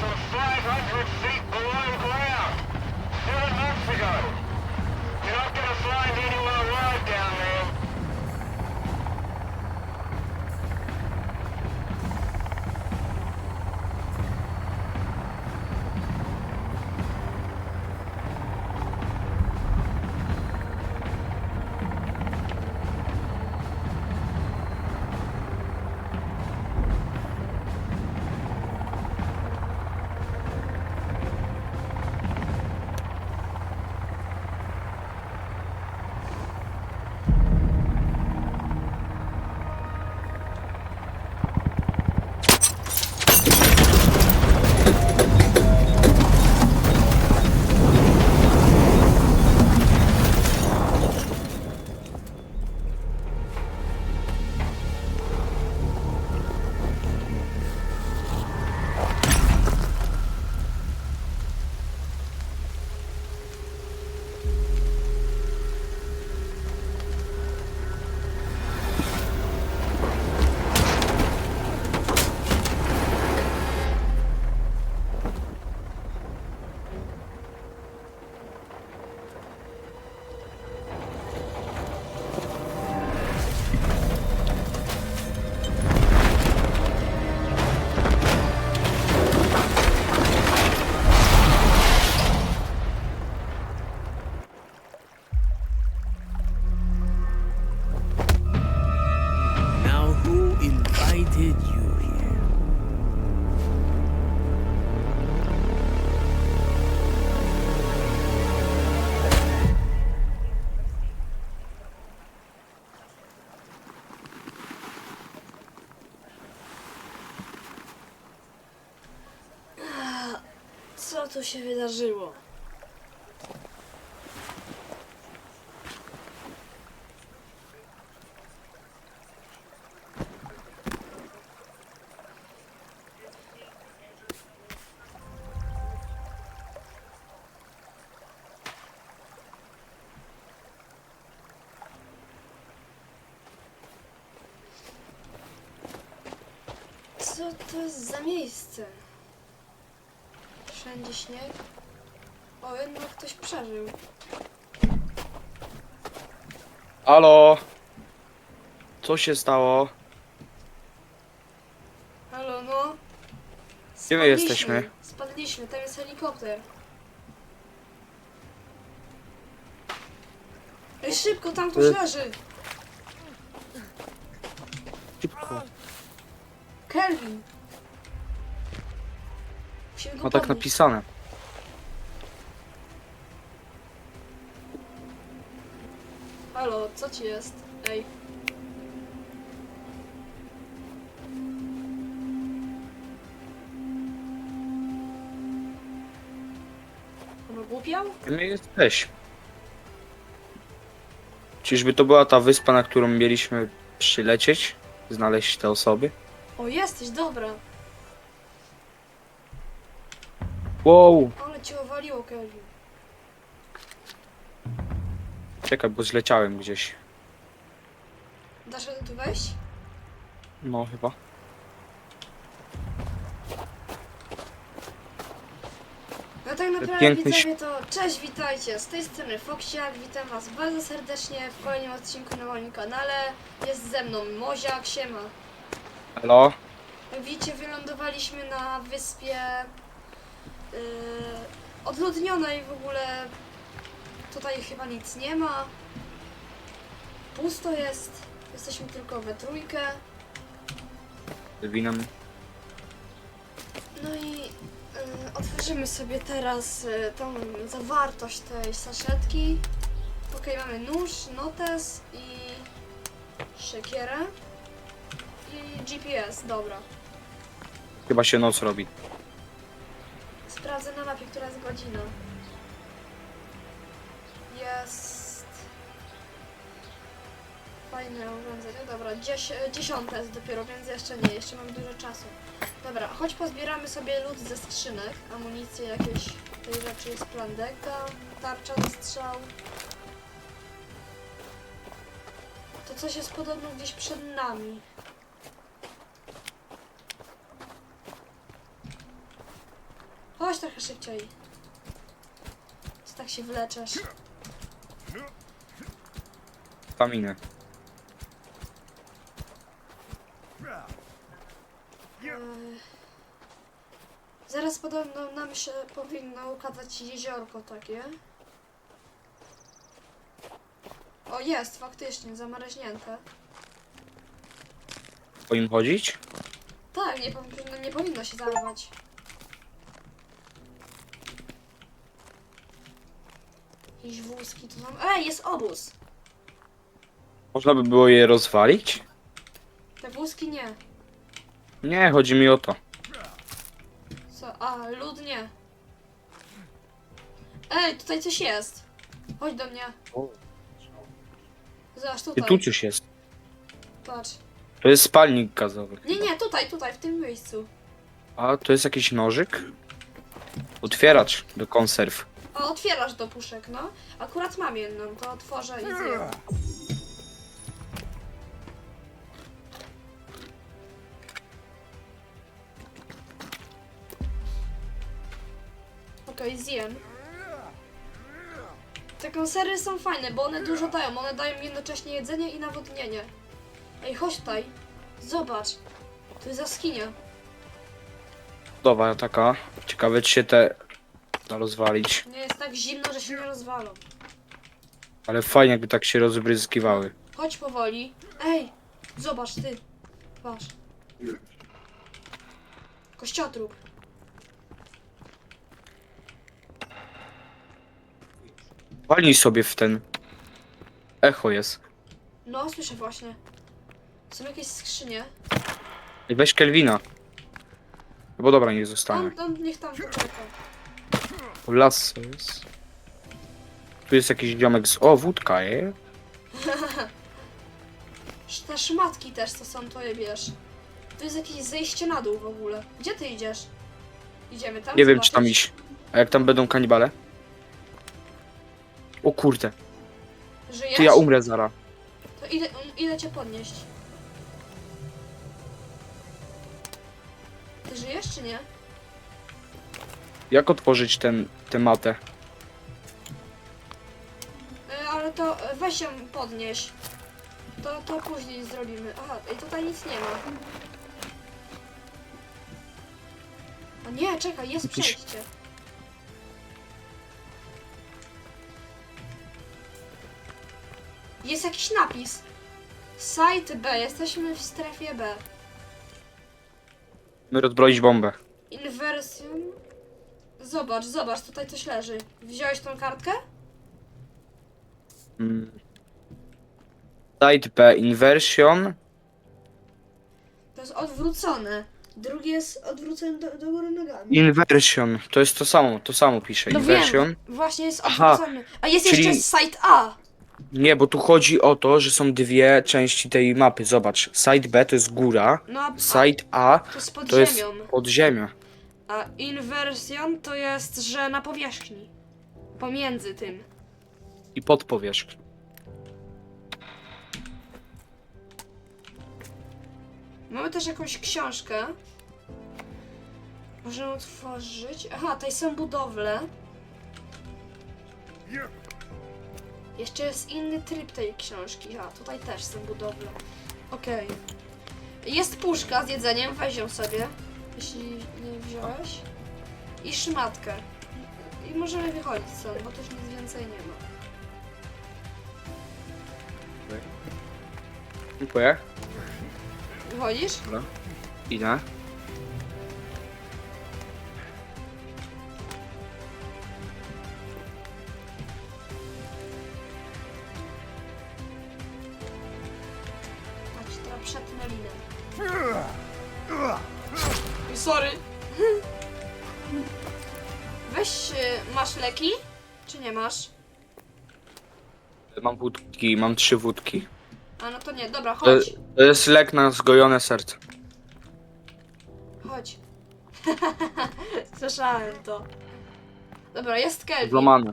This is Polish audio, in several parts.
some 500 feet below ground. Seven months ago. You're not gonna find anyone Co tu się wydarzyło? Co to za miejsce? Wszędzie śnieg. O, jednak ktoś przeżył. Halo? Co się stało? Halo, no. Gdzie my jesteśmy? Spadliśmy, tam jest helikopter. Ej, szybko, tam ktoś Y. leży. Szybko. Kelvin. Go No tak podnieść. napisane. Halo, co ci jest? Ej. On ogłupiał? My jesteśmy? Czyżby to była ta wyspa, na którą mieliśmy przylecieć? Znaleźć te osoby? O, jesteś, dobra. Wow! Ale cię owaliło, Kelvin. Czekaj, bo zleciałem gdzieś. Dasz radę tu wejść? No chyba. No tak naprawdę Piękny widzowie to cześć, witajcie, z tej strony Foksiak, witam was bardzo serdecznie w kolejnym odcinku na moim kanale. Jest ze mną Moziak, siema. Halo? Jak widzicie wylądowaliśmy na wyspie yy, odludnionej w ogóle. Tutaj chyba nic nie ma. Pusto jest, jesteśmy tylko we trójkę. Z winem. No i y, otworzymy sobie teraz y, tą zawartość tej saszetki. Ok, mamy nóż, notes i siekierę. I GPS, dobra. Chyba się noc robi. Sprawdzę na mapie, która jest godzina. Jest... Fajne urządzenie, dobra, dzies dziesiąta jest dopiero, więc jeszcze nie, jeszcze mam dużo czasu. Dobra, choć pozbieramy sobie lód ze skrzynek, amunicję, jakieś tej rzeczy jest plandeka, tarcza do strzał. To coś jest podobno gdzieś przed nami. Chodź trochę szybciej. Co tak się wleczesz? Staminę. Eee, Zaraz podobno nam się powinno ukazać jeziorko takie. O, jest, faktycznie, zamarznięte. Po im chodzić? Tak, nie, powinno, nie powinno się zalewać. Jakieś wózki tu są. Ej, jest obóz! Można by było je rozwalić? Te wózki nie. Nie, chodzi mi o to. Co? A, lud nie. Ej, tutaj coś jest. Chodź do mnie. Zobacz, I tutaj. tu coś jest. Patrz. To jest spalnik gazowy. Nie, nie, tutaj, tutaj, w tym miejscu. A to jest jakiś nożyk? Otwieracz do konserw. Otwierasz do puszek, no. Akurat mam jedną, to otworzę i zjem. Okej, zjem. Te konserwy są fajne, bo one dużo dają. One dają jednocześnie jedzenie i nawodnienie. Ej, chodź tutaj. Zobacz. To jest jaskinia. Budowa taka. Ciekawe czy się te da rozwalić. Nie jest tak zimno, że się nie rozwalą. Ale fajnie jakby tak się rozbryzykiwały. Chodź powoli. Ej, zobacz ty. Patrz. Kościotrup. Walnij sobie w ten. Echo jest. No, słyszę właśnie. Są jakieś skrzynie. I weź Kelvina. Bo dobra, niech zostanie. On, on niech tam poczeka. Las jest. Tu jest jakiś ziomek z... O, wódka, je? Te szmatki też, co są, to je bierz. Tu jest jakieś zejście na dół w ogóle. Gdzie ty idziesz? Idziemy tam? Nie wiem, czy tam zobaczyć? iść. A jak tam będą kanibale? O kurde, Żyjesz? to ja umrę zara. To idę, um, idę cię podnieść. Ty żyjesz czy nie? Jak otworzyć ten, tę matę? E, ale to e, weź ją podnieś. To, to później zrobimy. Aha, i tutaj nic nie ma. A nie, czekaj, jest Jakiś- przejście. Jest jakiś napis. Site B, jesteśmy w strefie B. My rozbroić bombę. Inversion. Zobacz, zobacz, tutaj coś leży. Wziąłeś tą kartkę? Mm. Side B, inversion. To jest odwrócone. Drugie jest odwrócone do, do góry nogami. Inversion. To jest to samo, to samo pisze. No Inversion. wiem, właśnie jest Aha, odwrócony. A jest czyli- jeszcze site A. Nie, bo tu chodzi o to, że są dwie części tej mapy. Zobacz, side B to jest góra, No a, a side A to jest pod to jest ziemią. podziemia. A inwersjon to jest, że na powierzchni. Pomiędzy tym. I pod powierzchnią. Mamy też jakąś książkę. Możemy otworzyć. Aha, tutaj są budowle. Jeszcze jest inny tryb tej książki. A, tutaj też są budowle. Okej. Jest puszka z jedzeniem, weź ją sobie. Jeśli nie wziąłeś. I szmatkę. I możemy wychodzić stąd, bo też nic więcej nie ma. Dziękuję. Wychodzisz? Idę. Mam wódki, mam trzy wódki. A no to nie, dobra, To, chodź. to jest lek na zgojone serce. Chodź. Słyszałem to. Dobra, jest Kelvin. Złamane.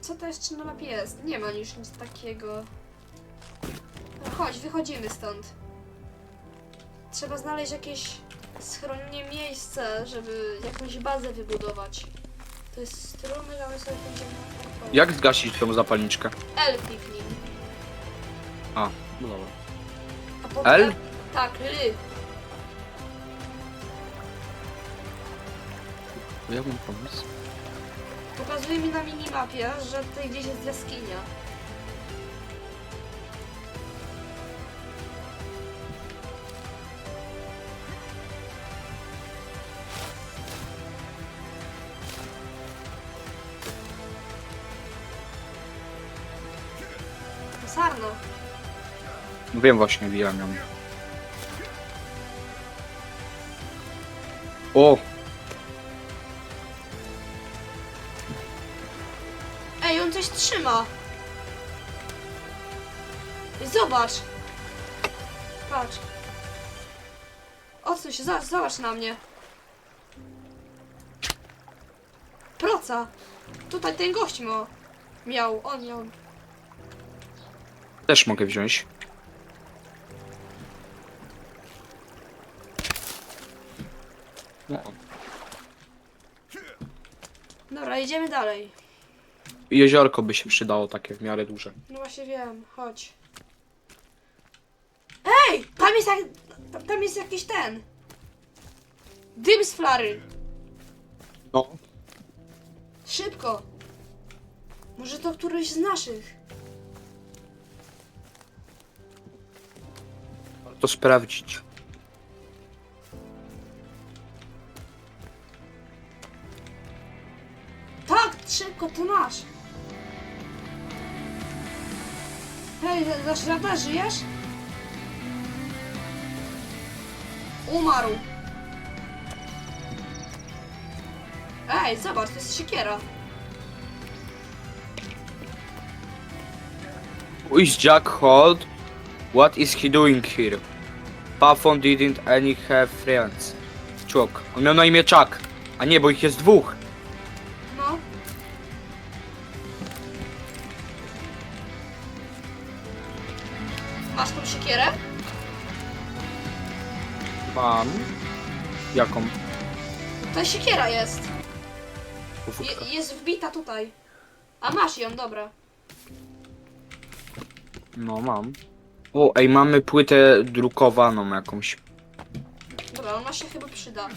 Co to jeszcze na mapie jest? Nie ma już nic takiego. No chodź, wychodzimy stąd. Trzeba znaleźć jakieś schronienie miejsce, żeby jakąś bazę wybudować. To jest strumy, my sobie będziemy... Jak zgasić tą zapalniczkę? L kliknij. A, no dobra. A potem... L? Tak, L. Ja mam pomysł. Pokazuje mi na minimapie, że tutaj gdzieś jest jaskinia. Wiem właśnie, wiem ją. O! Ej, on coś trzyma. Zobacz. Patrz. Odsuń się, zobacz, zobacz na mnie. Proca. Tutaj ten gość ma. Miał, on miał. Też mogę wziąć. Idziemy dalej. Jeziorko by się przydało takie w miarę duże. No właśnie wiem, chodź. Ej! Tam jest jak... tam- Tam jest jakiś ten. Dym z flary. No. Szybko. Może to któryś z naszych. Warto sprawdzić. Szybko, to nasz. Hej, dasz radę, żyjesz? Umarł. Ej, zobacz, to jest siekiera. Who is Jack Holt? What is he doing here? Puffon didn't any have friends. Chuck. On miał na imię Chuck. A nie, bo ich jest dwóch. Mam. Jaką? To siekiera jest. Je, jest wbita tutaj. A masz ją, dobra. No, mam. O, ej, mamy płytę drukowaną jakąś. Dobra, ona się chyba przyda.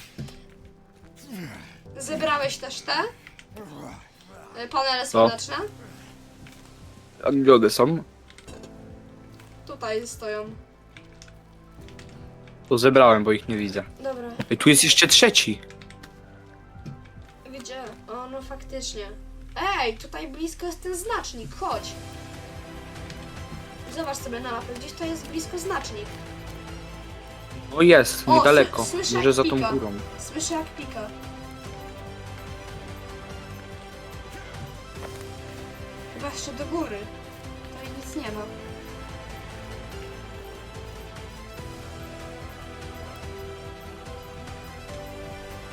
Zebrałeś też te? Y, Panele słoneczne? A gdzie one są? Tutaj stoją. To zebrałem, bo ich nie widzę. Dobra, Ej, tu jest jeszcze trzeci. gdzie? O, no faktycznie. Ej, tutaj blisko jest ten znacznik, chodź. Zobacz sobie na mapę, gdzieś to jest blisko znacznik. O, jest, O, niedaleko. sły- słyszę Może za tą pika. górą. Słyszę jak pika. Chyba jeszcze do góry. Tutaj nic nie ma.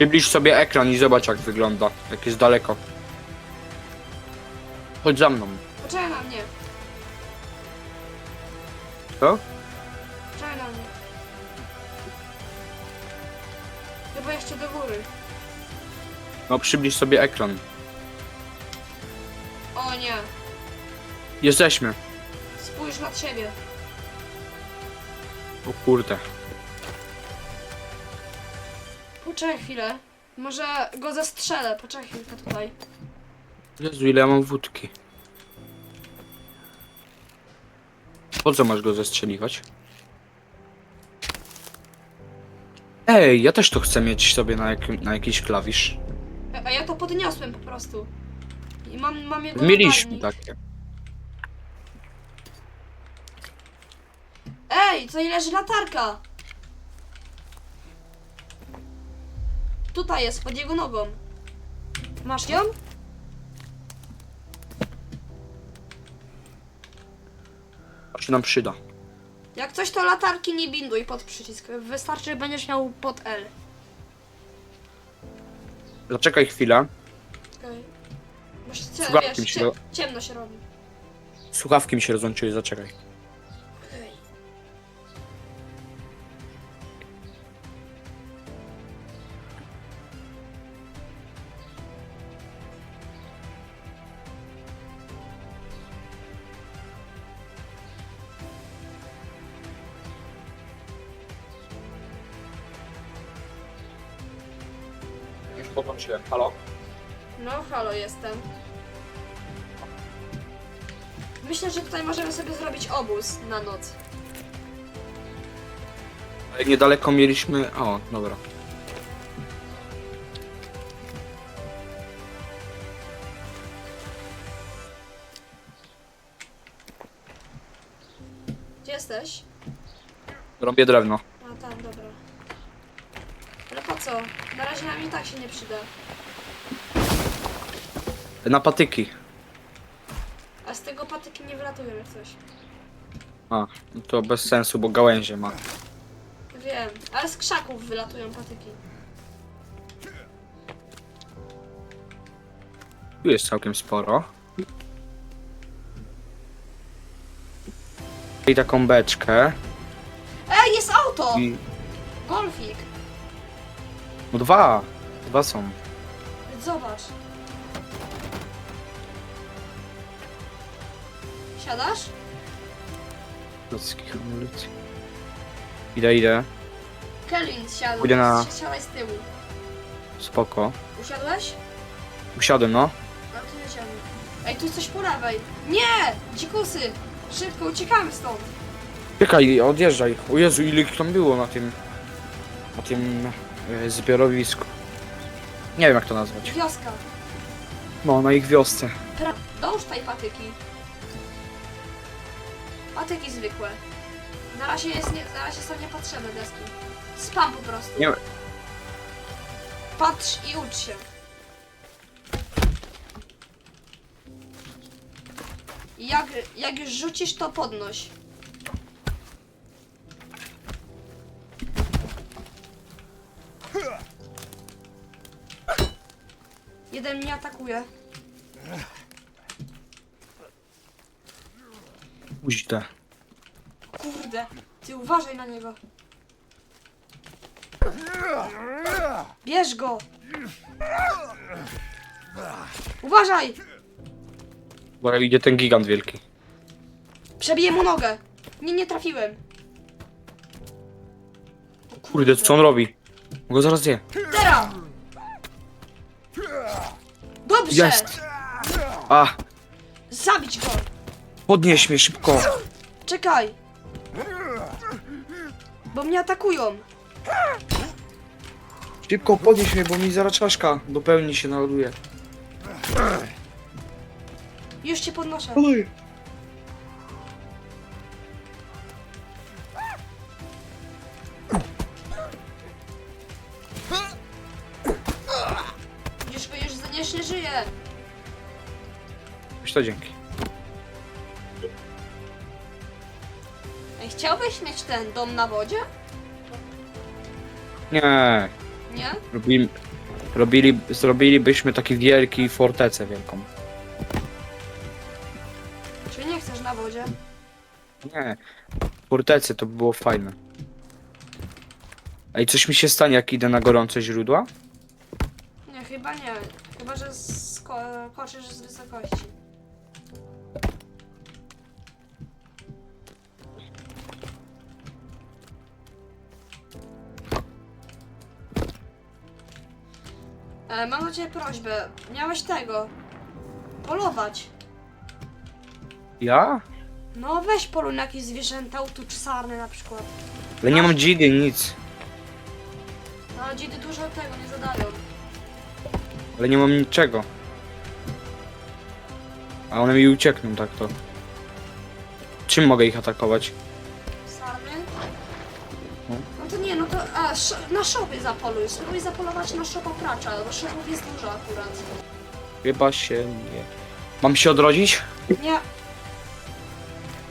Przybliż sobie ekran i zobacz jak wygląda. Jak jest daleko. Chodź za mną. Poczekaj na mnie. Co? Poczekaj na mnie. Chyba jeszcze do góry. No przybliż sobie ekran. O nie. Jesteśmy. Spójrz nad siebie. O kurde. Poczekaj chwilę. Może go zastrzelę. Poczekaj chwilkę tutaj. Jezu, ile ja mam wódki. Po co masz go zestrzeliwać? Ej, ja też to chcę mieć sobie na, jakim, na jakiś klawisz. A- A ja to podniosłem po prostu. I mam, mam jego Mieliśmy takie. Ej, tutaj leży latarka. Tutaj jest, pod jego nogą. Masz ją? A się nam przyda. Jak coś, to latarki nie binduj pod przycisk. Wystarczy, że będziesz miał pod L. Zaczekaj chwilę. Okej. Bo się, Słuchawki wiesz, mi się cie, do- ciemno się robi. Słuchawki mi się rozłączyły, zaczekaj. Podłączyłem. Halo? No, halo, jestem. Myślę, że tutaj możemy sobie zrobić obóz na noc. Ale Niedaleko mieliśmy... O, dobra. Gdzie jesteś? Robię drewno. A tam, dobra. Ale po co? Na razie nam i Na patyki. A z tego patyki nie wylatują jak coś. A, no to bez sensu, bo gałęzie ma. Wiem, ale z krzaków wylatują patyki. Tu jest całkiem sporo. I taką beczkę. Ej, jest auto! I... Golfik! No dwa. Dwa są. Zobacz. Siadasz? Ludzkich amunicji. Idę, idę. Kelvin siadł. Pójdę na- Siadaj z tyłu. Spoko. Usiadłeś? Usiadłem, no. No to nie siadł. Ej, tu coś po lewej. Nie! Dzikusy! Szybko, uciekamy stąd. Czekaj, odjeżdżaj. O Jezu, ile ich tam było na tym... Na tym e, zbiorowisku. Nie wiem jak to nazwać. Wioska. No, na ich wiosce. Pra... Dołóż tutaj patyki. Patyki zwykłe. Na razie, jest nie... na razie są niepotrzebne deski. Spam po prostu. Nie- Patrz i ucz się. Jak, jak już rzucisz, to podnoś. Jeden mnie atakuje. Uźdę. Kurde, ty uważaj na niego. Bierz go! Uważaj! Bo idzie ten gigant wielki. Przebiję mu nogę. Nie, nie trafiłem. O Kurde, co on robi? Go zaraz zje. Teraz! Dobrze! Jest! A! Zabić go! Podnieś mnie szybko! Czekaj! Bo mnie atakują. Szybko podnieś mnie, bo mi zaraz czaszka do pełni się naładuje. Już cię podnoszę. Oj. Już to dzięki. Ej, chciałbyś mieć ten dom na wodzie? Nie. Nie? Robili, robili, zrobilibyśmy taki wielki fortecę wielką. Czy nie chcesz na wodzie? Nie. Fortecę to by było fajne. Ej, coś mi się stanie jak idę na gorące źródła? Nie, chyba nie. Chyba, że skoczysz z wysokości. E, mam do ciebie prośbę. Miałeś tego. Polować. Ja? No weź poluj na jakieś zwierzęta, tu czy sarny na przykład. Ale nie mam dzidy, nic. No dzidy dużo tego nie zadają. Ale nie mam niczego. A one mi uciekną tak to. Czym mogę ich atakować? No. No to nie, no to a, sz- na szopie zapoluj. Spróbuj zapolować na szopa pracza, bo szopów jest dużo akurat. Chyba się nie. Mam się odrodzić? Nie,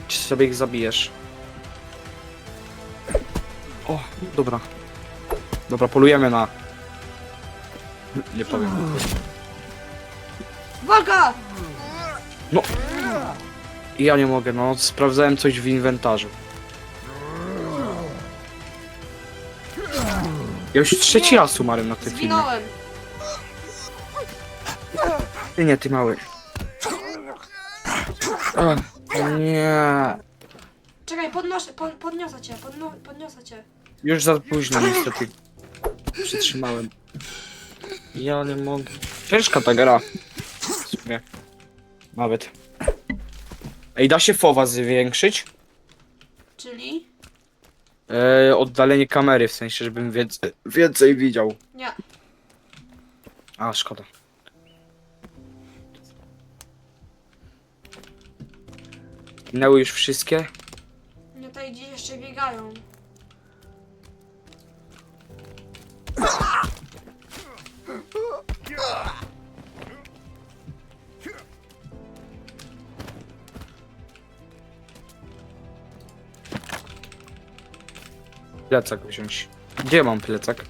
Czy sobie ich zabijesz? O, dobra. Dobra, polujemy na... Nie powiem. Uwaga! No! Ja nie mogę, no. Sprawdzałem coś w inwentarzu. Ja już trzeci raz umarłem na tym filmie. Zginąłem. Ty nie, ty mały. Ach, nie. Czekaj, podnoszę, po, podniosę cię, podno, podniosę cię. Już za późno niestety. Przytrzymałem. Ja nie mogę. Ciężka ta gra. W sumie. Nawet. Ej, da się fowa zwiększyć? Czyli? E, oddalenie kamery, w sensie, żebym więcej, więcej widział. Nie. A, szkoda. Minęły już wszystkie? Nie, tutaj gdzieś jeszcze biegają. Plecak wziąć. Gdzie mam plecak?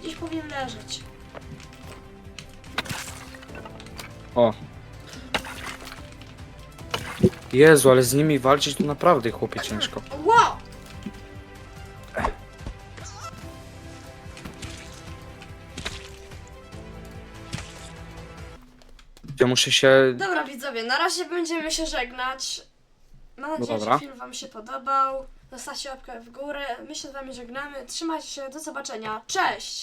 Gdzieś powinien leżeć. O. Jezu, ale z nimi walczyć to naprawdę chłopie ciężko. Wow! Ja muszę się... Dobra widzowie, na razie będziemy się żegnać. Mam No nadzieję, dobra. że film wam się podobał. Zostawcie łapkę w górę. My się z wami żegnamy. Trzymajcie się, do zobaczenia. Cześć!